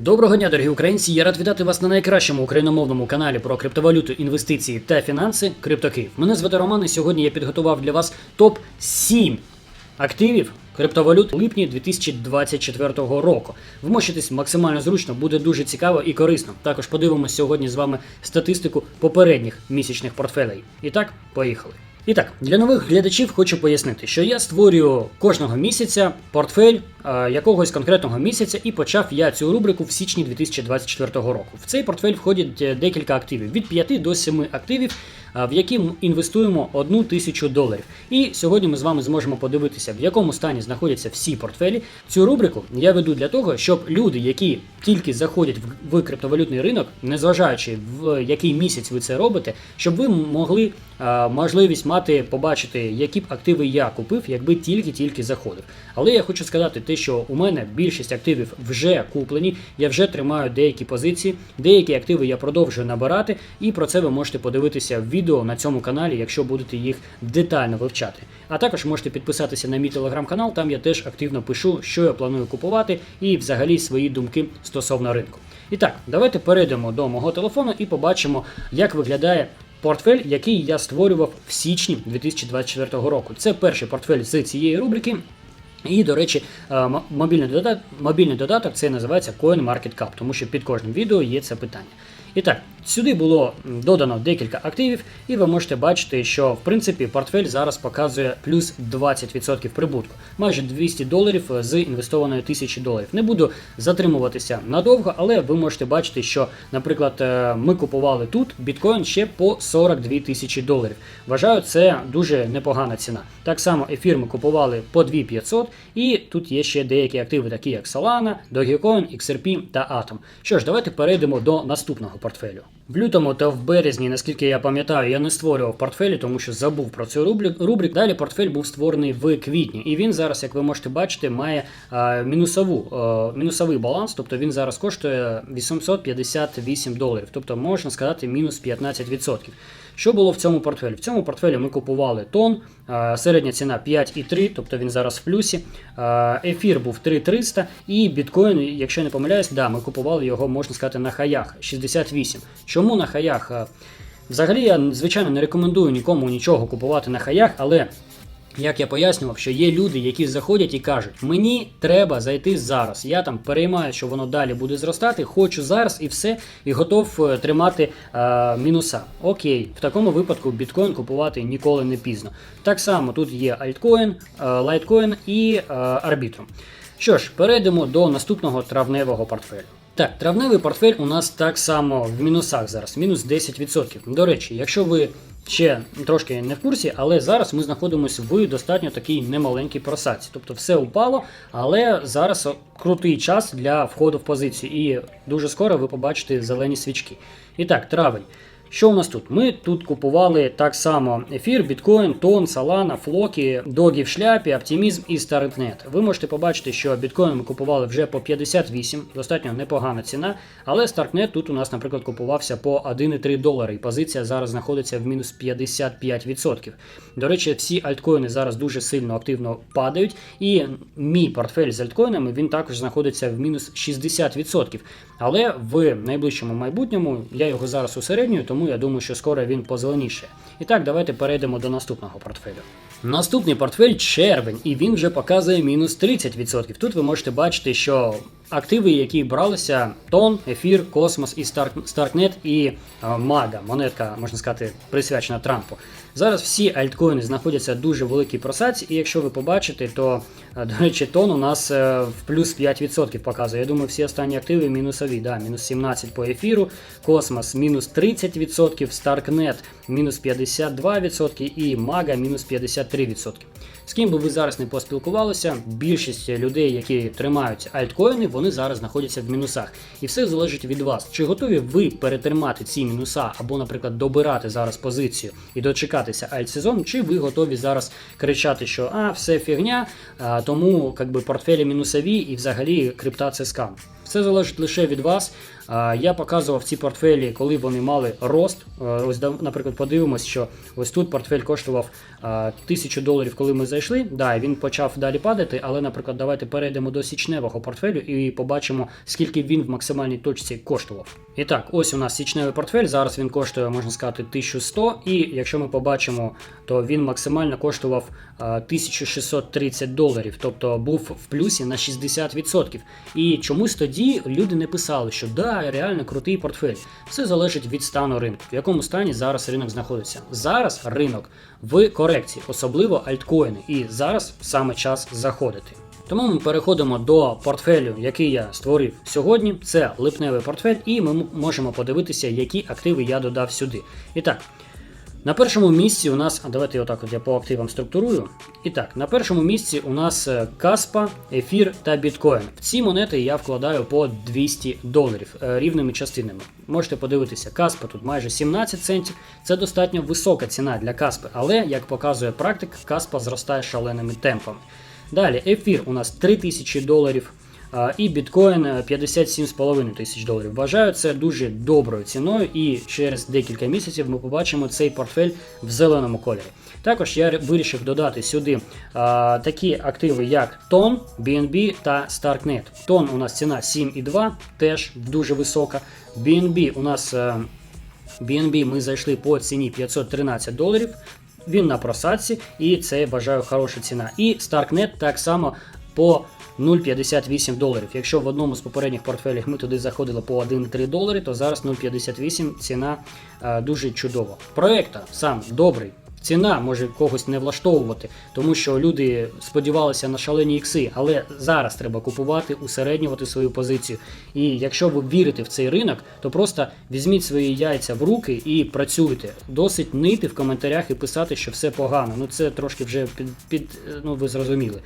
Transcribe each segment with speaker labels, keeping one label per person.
Speaker 1: Доброго дня, дорогі українці! Я рад вітати вас на найкращому україномовному каналі про криптовалюту, інвестиції та фінанси CryptoKiv. Мене звати Роман, і сьогодні я підготував для вас топ 7 активів криптовалют у липні 2024 року. Вмощитись максимально зручно, буде дуже цікаво і корисно. Також подивимося сьогодні з вами статистику попередніх місячних портфелей. І так, поїхали. І так, для нових глядачів хочу пояснити, що я створюю кожного місяця портфель е, якогось конкретного місяця, і почав я цю рубрику в січні 2024 року. В цей портфель входять е, декілька активів від 5 до 7 активів, в які інвестуємо одну тисячу доларів. І сьогодні ми з вами зможемо подивитися, в якому стані знаходяться всі портфелі. Цю рубрику я веду для того, щоб люди, які тільки заходять в, криптовалютний ринок, незважаючи в який місяць ви це робите, щоб ви могли можливість мати побачити, які б активи я купив, якби тільки-тільки заходив. Але я хочу сказати те, що у мене більшість активів вже куплені, я вже тримаю деякі позиції, деякі активи я продовжую набирати, і про це ви можете подивитися в відео на цьому каналі, якщо будете їх детально вивчати. А також можете підписатися на мій телеграм-канал, там я теж активно пишу, що я планую купувати, і взагалі свої думки стосовно ринку. І так, давайте перейдемо до мого телефону і побачимо, як виглядає портфель, який я створював в січні 2024 року. Це перший портфель з цієї рубрики. І, до речі, е, мобільний додаток, мобільний додаток це називається CoinMarketCap, тому що під кожним відео є це питання. І так, сюди було додано декілька активів, і ви можете бачити, що в принципі портфель зараз показує плюс 20% прибутку, майже 200 доларів з інвестованої 1000 доларів. Не буду затримуватися надовго, але ви можете бачити, що, наприклад, е, ми купували тут біткоін ще по 42 тисячі доларів. Вважаю, це дуже непогана ціна. Так само ефір ми купували по 2500, і тут є ще деякі активи, такі як Solana, Dogecoin, XRP та Atom. Що ж, давайте перейдемо до наступного портфелю. В лютому та в березні, наскільки я пам'ятаю, я не створював портфелі, тому що забув про цю рубрик-. Далі портфель був створений в квітні, і він зараз, як ви можете бачити, має е, мінусову, е, мінусовий баланс, тобто він зараз коштує 858 доларів, тобто можна сказати мінус 15%. Що було в цьому портфелі? В цьому портфелі ми купували тон, е, середня ціна 5,3, тобто він зараз в плюсі. Е, Ефір був 3,300 і біткоін, якщо я не помиляюсь, да, ми купували його, можна сказати, на хаях 68. Чому на хаях? Е, Взагалі я, звичайно, не рекомендую нікому нічого купувати на хаях, але як я пояснював, що є люди, які заходять і кажуть, мені треба зайти зараз. Я там переймаю, що воно далі буде зростати, хочу зараз і все, і готов е, тримати е, мінуса. Окей, в такому випадку біткоін купувати ніколи не пізно. Так само тут є альткоін, е, лайткоін і арбітрум. Що ж, перейдемо до наступного травневого портфелю. Так, травневий портфель у нас так само в мінусах зараз, мінус 10%. До речі, якщо ви ще трошки не в курсі, але зараз ми знаходимося в достатньо такій немаленькій просадці. Тобто все упало, але зараз крутий час для входу в позицію, і дуже скоро ви побачите зелені свічки. І так, травень. Що у нас тут? Ми тут купували так само ефір, біткоін, тон, салана, флокі, догі в шляпі, оптимізм і старитнет. Ви можете побачити, що біткоін ми купували вже по 58, достатньо непогана ціна. Але Starknet тут у нас, наприклад, купувався по 1,3 долари, і позиція зараз знаходиться в мінус 55%. До речі, всі альткоїни зараз дуже сильно активно падають, і мій портфель з альткоїнами він також знаходиться в мінус 60%. Але в найближчому майбутньому я його зараз усереднюю, тому я думаю, що скоро він позеленіше. І так, давайте перейдемо до наступного портфелю. Наступний портфель червень, і він вже показує мінус 30%. Тут ви можете бачити, що активи, які бралися, тон, ефір, космос і Старк- Старкнет і е, Мага, монетка, можна сказати, присвячена Трампу. Зараз всі альткоїни знаходяться в дуже великій просадці, і якщо ви побачите, то, е, до речі, тон у нас е, в плюс 5% показує. Я думаю, всі останні активи мінусові. Да, мінус 17 по ефіру, космос мінус 30%, Старкнет мінус 52% і Мага мінус 53%. З ким би ви зараз не поспілкувалися, більшість людей, які тримають альткоїни, вони зараз знаходяться в мінусах. І все залежить від вас. Чи готові ви перетримати ці мінуса, або, наприклад, добирати зараз позицію і дочекатися альтсезон, чи ви готові зараз кричати, що а, все фігня, тому как би, портфелі мінусові і взагалі крипта це скам. Все залежить лише від вас. Я показував ці портфелі, коли вони мали рост. Ось, наприклад, подивимось, що ось тут портфель коштував 1000 доларів, коли ми зайшли. Да, він почав далі падати, але, наприклад, давайте перейдемо до січневого портфелю і побачимо, скільки він в максимальній точці коштував. І так, ось у нас січневий портфель. Зараз він коштує, можна сказати, 1100. І якщо ми побачимо, то він максимально коштував 1630 доларів, тобто був в плюсі на 60%. І чомусь тоді люди не писали, що да, реально крутий портфель. Все залежить від стану ринку, в якому стані зараз ринок знаходиться. Зараз ринок в корекції, особливо альткоїни, і зараз саме час заходити. Тому ми переходимо до портфелю, який я створив сьогодні. Це липневий портфель, і ми можемо подивитися, які активи я додав сюди. І так, на першому місці у нас, а давайте отак от я по активам структурую. І так, на першому місці у нас е, Каспа, Ефір та Біткоін. В ці монети я вкладаю по 200 доларів е, рівними частинами. Можете подивитися, Каспа тут майже 17 центів. Це достатньо висока ціна для Каспи, але як показує практика, Каспа зростає шаленими темпами. Далі, ефір у нас 3000 доларів. І біткоін е, 57,5 тисяч доларів. Вважаю це дуже доброю ціною, і через декілька місяців ми побачимо цей портфель в зеленому кольорі. Також я вирішив додати сюди а, такі активи, як TON, BNB та StarkNet. TON у нас ціна 7,2, теж дуже висока. BNB у нас е, BNB ми зайшли по ціні 513 доларів. Він на просадці, і це вважаю хороша ціна. І StarkNet так само по 0,58 доларів. Якщо в одному з попередніх портфелів ми туди заходили по 1,3 долари, то зараз 0,58 ціна е, дуже чудова. Проекта сам добрий. Ціна може когось не влаштовувати, тому що люди сподівалися на шалені ікси, але зараз треба купувати, усереднювати свою позицію. І якщо ви вірите в цей ринок, то просто візьміть свої яйця в руки і працюйте. Досить нити в коментарях і писати, що все погано. Ну це трошки вже під, під ну ви зрозуміли.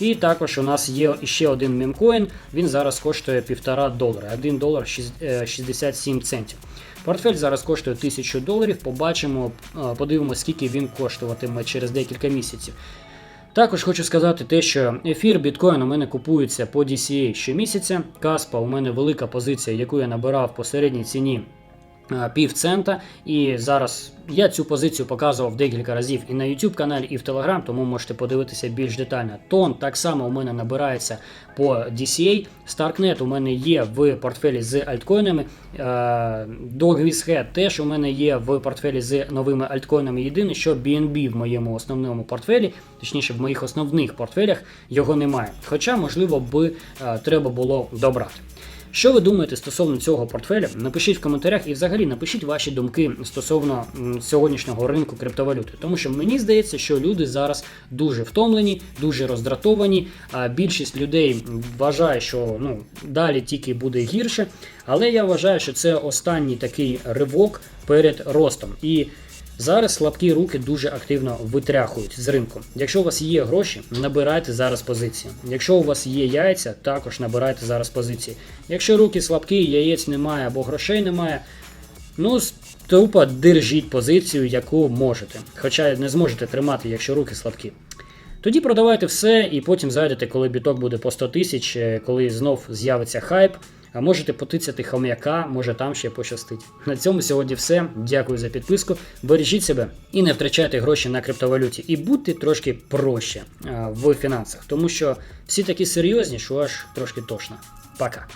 Speaker 1: І також у нас є ще один мемкоін. Він зараз коштує 1,5 долара, 1 долар е, 67 центів. Портфель зараз коштує 1000 доларів. Побачимо, е, подивимося, скільки він коштуватиме через декілька місяців. Також хочу сказати те, що ефір біткоін у мене купується по DCA щомісяця. Каспа у мене велика позиція, яку я набирав по середній ціні е, пів цента. І зараз я цю позицію показував декілька разів і на YouTube каналі, і в Telegram, тому можете подивитися більш детально. Тон так само у мене набирається по DCA. Starknet у мене є в портфелі з альткоїнами. Е, Dogwiz Head теж у мене є в портфелі з новими альткоїнами. Єдине, що BNB в моєму основному портфелі, точніше в моїх основних портфелях, його немає. Хоча, можливо, би е, треба було добрати. Що ви думаєте стосовно цього портфеля? Напишіть в коментарях і взагалі напишіть ваші думки стосовно сьогоднішнього ринку криптовалюти. Тому що мені здається, що люди зараз дуже втомлені, дуже роздратовані. Більшість людей вважає, що ну далі тільки буде гірше. Але я вважаю, що це останній такий ривок перед ростом. І Зараз слабкі руки дуже активно витряхують з ринку. Якщо у вас є гроші, набирайте зараз позиції. Якщо у вас є яйця, також набирайте зараз позиції. Якщо руки слабкі, яєць немає або грошей немає, ну тупо держіть позицію, яку можете. Хоча не зможете тримати, якщо руки слабкі. Тоді продавайте все і потім зайдете, коли біток буде по 100 тисяч, е, коли знов з'явиться хайп. А можете потицяти хом'яка, може там ще пощастить. На цьому сьогодні все. Дякую за підписку. Бережіть себе і не втрачайте гроші на криптовалюті. І будьте трошки проще в фінансах, тому що всі такі серйозні, що аж трошки тошно. Пока.